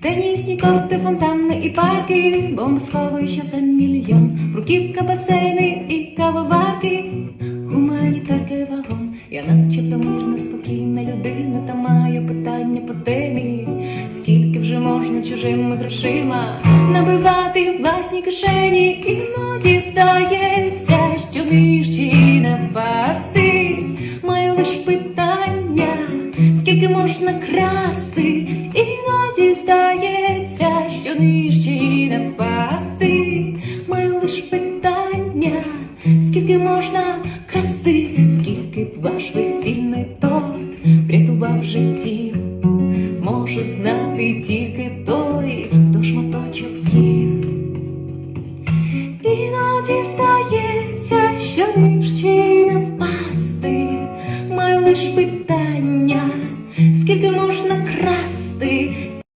Тенісні корти, фонтани і парки, бомбосховища за мільйон, бруківка, басейни і кавоварки, гуманітарки вагон. Я начебто мирна, спокійна людина, та маю питання по темі. Скільки вже можна чужими грошима набивати власні кишені, іноді здається, що нижче не впасти. Маю лиш питання, скільки можна красти, криші впасти, маю лиш питання, скільки можно красти, скільки б ваш весільний торт. Врятував житті, може знати тільки той, хто шматочок з'їв. Іноді здається, що нижче не впасти, маю лиш питання, скільки можна красти.